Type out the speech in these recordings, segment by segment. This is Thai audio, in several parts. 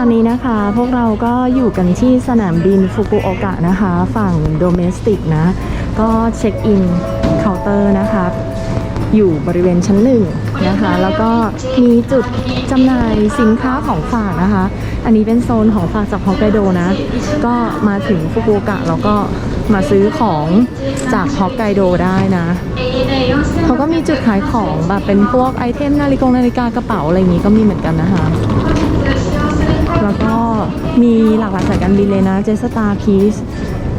ตอนนี้นะคะพวกเราก็อยู่กันที่สนามบินฟุกุโอกะนะคะ ฝั่งโดเมสติกนะ ก็เช็คอินเคาน์เตอร์นะคะ อยู่บริเวณชั้นหนึ่งนะคะ แล้วก็มีจุดจำหน่ายสินค้าของฝากนะคะ อันนี้เป็นโซนของฝากจากฮอกไกโดนะ ก็มาถึงฟุกุโอกะแล้วก็มาซื้อของจากฮอกไกโดได้นะเขาก็มีจุดขายของแบบเป็นพวกไอเทมนาฬิกานาฬิกากระเป๋าอะไรอย่างนี้ก็มีเหมือนกันนะคะ แล้วก็มีหลากหลายสายการบินเลยนะ เจสตาร์พีส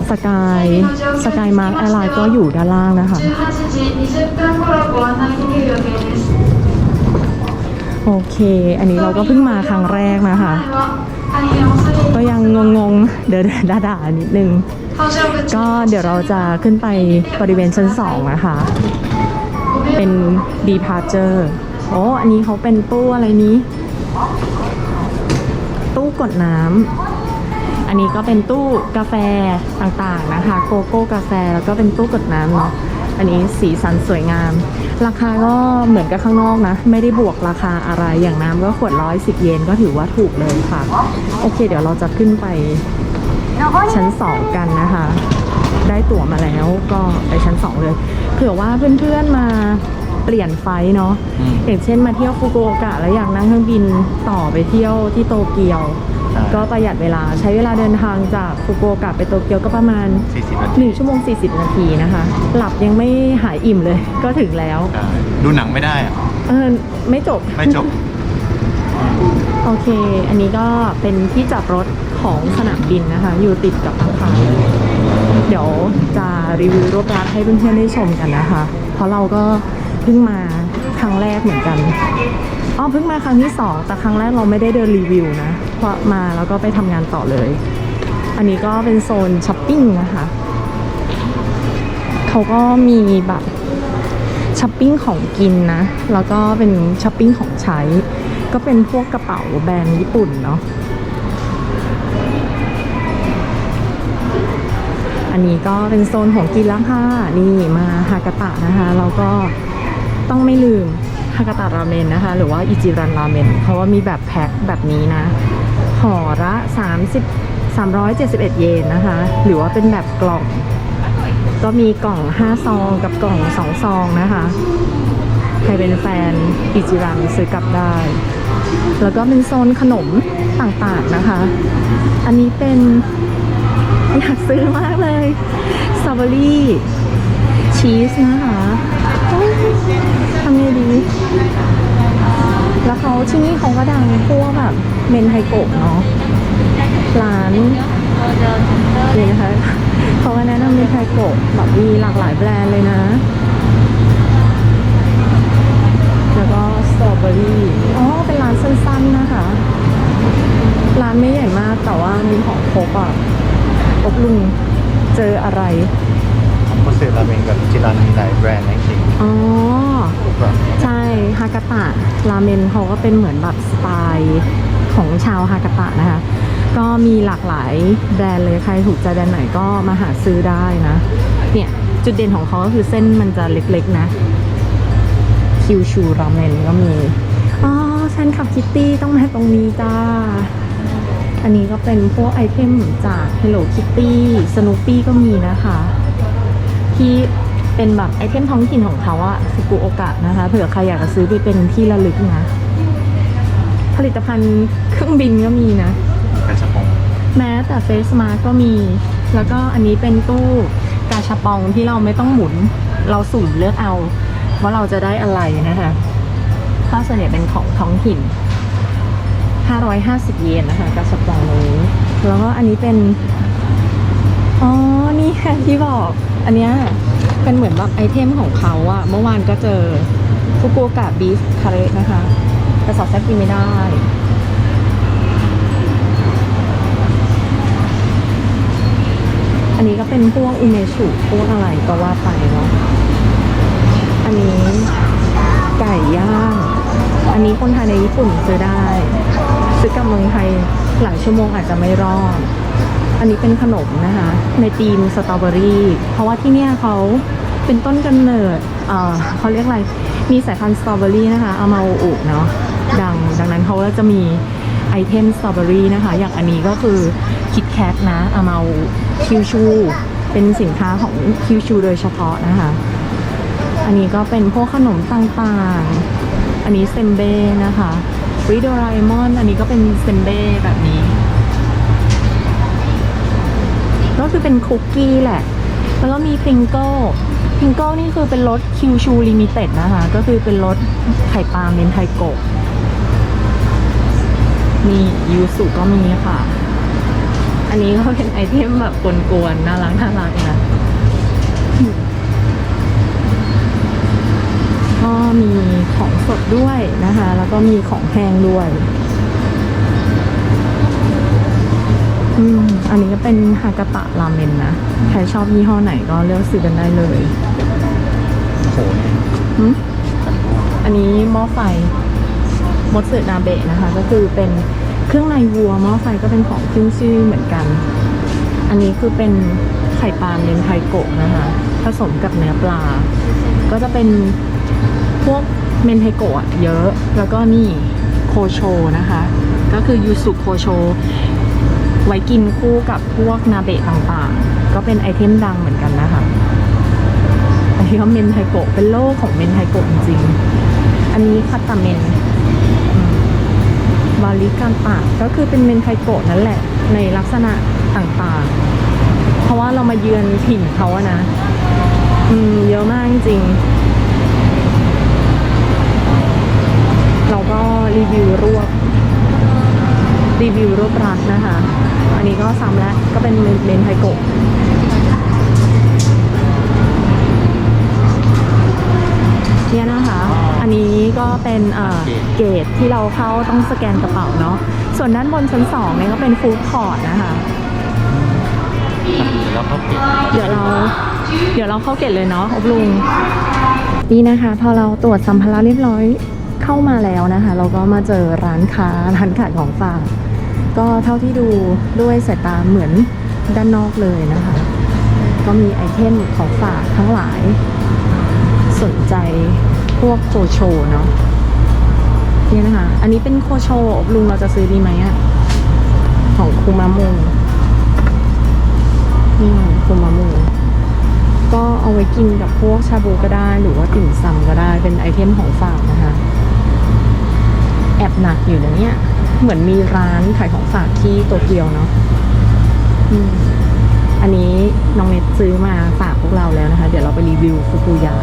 สกายสกายมาร์คแอร์ไลน์ก็อยู่ด้านล่างนะคะ โอเค อันนี้เราก็เพิ่งมาครั้งแรกนะคะ ก็ยังงงๆ เดินยด่าๆนิดนึง ก็เดี๋ยวเราจะขึ้นไปบริเวณชั้นสองนะคะ เป็น departure โอ้อันนี้เขาเป็นตู้อะไรนี้ ตู้กดน้ำอันนี้ก็เป็นตู้กาแฟต่างๆนะคะ โกโก้กาแฟแล้วก็เป็นตู้กดน้ำเนาะอันนี้สีสันสวยงาม ราคาก็เหมือนกับข้างนอกนะ ไม่ได้บวกราคาอะไรอย่างน้ำก็ขวดร้อยสิบเยนก็ถือว่าถูกเลยค่ะ โอเค เดี๋ยวเราจะขึ้นไปชั้นสองกันนะคะ ได้ตั๋วมาแล้วก็ไปชั้นสองเลย เผื่อว่าเพื่อนๆมา ปลี่ยนไฟล์เนาะอืมอย่างเช่นมาเที่ยวฟุกุโอกะแล้วอยากนั่งเครื่องบินต่อไปเที่ยวที่โตเกียวใช่ก็ประหยัดเวลาใช้เวลาเดินทางจากฟุกุโอกะไปโตเกียวก็ประมาณ40นาที1ชั่วโมง 40 นาทีนะคะ หลับยังไม่หายอิ่มเลยก็ถึงแล้วใช่ดูหนังไม่ได้อะเออไม่จบไม่จบโอเค อันนี้ก็เป็นที่จอดรถของสนามบินนะคะ อยู่ติดกับอาคารเลยเดี๋ยวจะรีวิวรวบรัดให้เพื่อนๆได้ชมกันนะคะ เพราะเราก็ เพิ่งมาครั้งแรกเหมือนกันอ๋อเพิ่งมาครั้งที่สองแต่ครั้งแรกเราไม่ได้เดินรีวิวนะเพราะมาแล้วก็ไปทำงานต่อเลย อันนี้ก็เป็นโซนช้อปปิ้งนะคะเขาก็มีแบบช้อปปิ้งของกินนะ แล้วก็เป็นช้อปปิ้งของใช้ ก็เป็นพวกกระเป๋าแบรนด์ญี่ปุ่นเนาะ อันนี้ก็เป็นโซนของกินแล้วค่ะ นี่มาฮากาตะนะคะเราก็ ต้องไม่ลืมฮากาตะราเมนนะคะ หรือว่าอิจิรันราเมนเพราะว่ามีแบบแพ็คแบบนี้นะห่อละ 30 371 เยนนะคะ หรือว่าเป็นแบบกล่อง ก็มีกล่อง 5 ซองกับกล่อง 2 ซองนะคะ ใครเป็นแฟนอิจิรันซื้อกลับได้ แล้วก็เป็นโซนขนมต่างๆนะคะ อันนี้เป็นอยากซื้อมากเลยสตรอเบอรี่ชีสนะคะำไงดี แล้วเขาที่นี่เขาก็ดังพวกแบบเมนไทโกะเนาะ ร้านนี่นะคะเขาก็แนะนำเมนไทโกะแบบมีหลากหลายแบรนด์เลยนะ แล้วก็สตรอเบอรี่อ๋อ เป็นร้านสั้นๆนะคะ ร้านไม่ใหญ่มากแต่ว่ามีของครบอะอบลุงเจออะไร ราเมนเขาก็เป็นเหมือนแบบสไตล์ของชาวฮากาตะนะคะ ก็มีหลากหลายแบรนด์เลยใครถูกใจแบรนด์ไหนก็มาหาซื้อได้นะ เนี่ย จุดเด่นของเขาก็คือเส้นมันจะเล็กๆนะ คิวชูราเมนก็มี อ๋อแฟนคลับคิตตี้ต้องมาตรงนี้จ้า อันนี้ก็เป็นพวกไอเทมจาก Hello Kitty Snoopy ก็มีนะคะ ที่ เป็นแบบไอเทมท้องถิ่นของเขาอะฟุกุโอกะนะคะ เผื่อใครอยากจะซื้อไปเป็นที่ระลึกนะ ผลิตภัณฑ์เครื่องบินก็มีนะ กระชับงแม้แต่เฟสมาก็มี แล้วก็อันนี้เป็นตู้กาชาปองที่เราไม่ต้องหมุน เราสุ่มเลือกเอา ว่าเราจะได้อะไรนะคะถ้าส่วนใหญ่เป็นของท้องถิ่น 550 เยนนะคะกาชาปองนี้ แล้วก็อันนี้เป็น อ๋อ นี่ค่ะที่บอกอันเนี้ยเป็นเหมือนแบบไอเทมของเขาอะเมื่อวานก็เจอฟุกุโอกะบีฟคาเรนะคะแต่สอดแซ่บกินไม่ได้อันนี้ก็เป็นพวกอุเมชุพวกอะไรก็ว่าไปเนาะ อันนี้ไก่ย่าง อันนี้คนไทยในญี่ปุ่นซื้อได้ ซื้อกลับเมืองไทยหลายชั่วโมงอาจจะไม่รอด อันนี้เป็นขนมนะคะ ในธีมสตรอเบอรี่ เพราะว่าที่เนี่ยเขาเป็นต้นกำเนิดเอ่อเขาเรียกอะไร มีสายพันธุ์สตรอเบอรี่นะคะอามาโออุเนาะ ดัง ดังนั้นเขาก็จะมีไอเทมสตรอเบอรี่นะคะ อย่างอันนี้ก็คือคิดแคทนะเอามาคิวชู เป็นสินค้าของคิวชูโดยเฉพาะนะคะ อันนี้ก็เป็นพวกขนมต่างๆ อันนี้เซมเบ้นะคะฟริโดราเอมอน อันนี้ก็เป็นเซมเบ้แบบนี้ คือเป็นคุกกี้แหละ แล้วก็มีพิงเกิลพริงเกิลนี่คือเป็นรสคิวชูลิมิเต็ดนะคะ ก็คือเป็นรสไข่ปลาเมนไทโกะมียูสุก็มีค่ะ อันนี้ก็เป็นไอเทมแบบกวนๆน่ารักน่ารักนะก็มีของสดด้วยนะคะ แล้วก็มีของแห้งด้วย อืม อันนี้ก็เป็นฮากาตะราเมนนะ ใครชอบยี่ห้อไหนก็เลือกซื้อกันได้เลยโหนี่หึกันด้วอันนี้หม้อไฟมดสึนาเบะนะคะ ก็คือเป็นเครื่องในวัวหม้อไฟก็เป็นของขึ้นชื่อเหมือนกัน อันนี้คือเป็นไข่ปลาเมนไทโกะนะคะ ผสมกับเนื้อปลา ก็จะเป็นพวกเมนไทโกะเยอะ แล้วก็นี่โคโชนะคะ ก็คือยูสุโคโช ไว้กินคู่กับพวกนาเบะต่างๆ ก็เป็นไอเทมดังเหมือนกันนะคะอันนี้ก็เมนไทโกะเป็นโลกของเมนไทโกะจริง อันนี้คาตาเมนบาลิการปากก็คือเป็นเมนไทโกะนั่นแหละ ในลักษณะต่างๆ เพราะว่าเรามาเยือนถิ่นเขาอะนะ อืมเยอะมากจริงเราก็รีวิวรวบ รีวิวรวบรัดนะคะ อันนี้ก็ซ้ำแล้วก็เป็นเมนไทโกะเนี่ยนะคะ อันนี้ก็เป็นเอ่อเกตที่เราเข้าต้องสแกนกระเป๋าเนาะ ส่วนด้านบนชั้นสองเนี่ยก็เป็นฟู้ดคอร์ทนะคะแล้วก็ปิดเดี๋ยวเราเดี๋ยวเราเข้าเกตเลยเนาะอบลุง นี่นะคะ พอเราตรวจสัมภาระเรียบร้อยเข้ามาแล้วนะคะ เราก็มาเจอร้านค้าร้านขายของฝาก ก็เท่าที่ดูด้วยสายตาเหมือนด้านนอกเลยนะคะ ก็มีไอเทมของฝากทั้งหลาย สนใจพวกโคโชเนาะนี่นะคะ อันนี้เป็นโคโชอบลุงเราจะซื้อดีไหมอะของคูมามุงนี่คูมามุงก็เอาไว้กินกับพวกชาบูก็ได้ หรือว่าติ่มซำก็ได้เป็นไอเทมของฝากนะคะ แอบหนักอยู่นะเนี่ย เหมือนมีร้านขายของฝากที่โตเกียวเนาะอืมอันนี้น้องเน็ตซื้อมาฝากพวกเราแล้วนะคะ เดี๋ยวเราไปรีวิวฟุกุยะ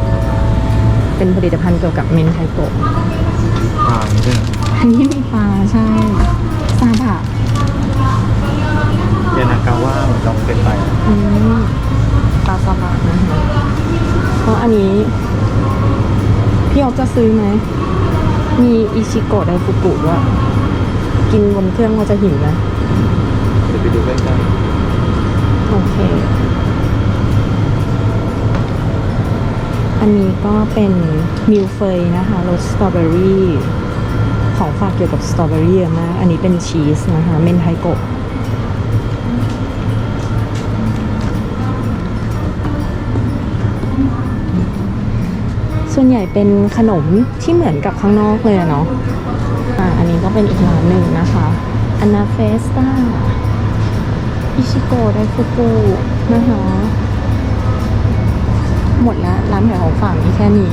เป็นผลิตภัณฑ์เกี่ยวกับเมนไทโกะปลานี่ด้วยอันนี้มีปลาใช่ซาบะเยนากาว่าเหมือนเราเคยไปอืมปลาซาบะนะคะเพราะอันนี้ พี่ออกจะซื้อไหม มีอิชิโกะไดฟุกุด้วยกินบนเครื่องเราจะหิวนะเดี๋ยวไปดูใกล้โอเค อันนี้ก็เป็นมิลเฟยนะคะรสสตรอเบอรี่ของฝากเกี่ยวกับสตรอเบอรี่เยอะมาก อันนี้เป็นชีสนะคะ เมนไทโกะ ส่วนใหญ่เป็นขนมที่เหมือนกับข้างนอกเลยเนาะอ่าอันนี้ก็เป็นอีกร้านหนึ่งนะคะอนาเฟสตาอิชิโกไดฟุกุนะคะหมดแล้วร้านขายของฝากมีแค่นี้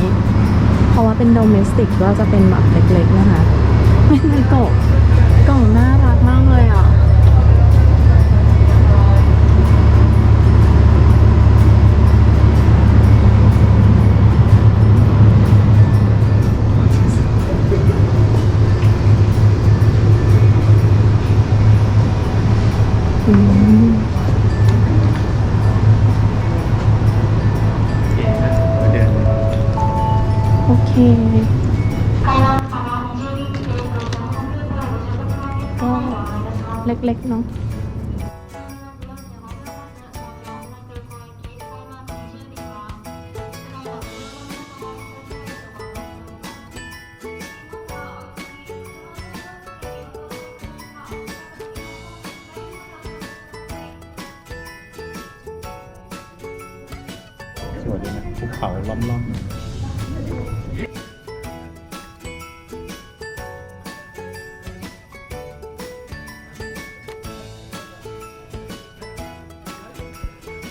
เพราะว่าเป็นโดเมสติกก็จะเป็นแบบเล็กๆนะคะไม่ไมโกะกล่องน่ารักมากเลยอะ เล็กๆเนาะสวยดีนะภูเขาล้อมๆ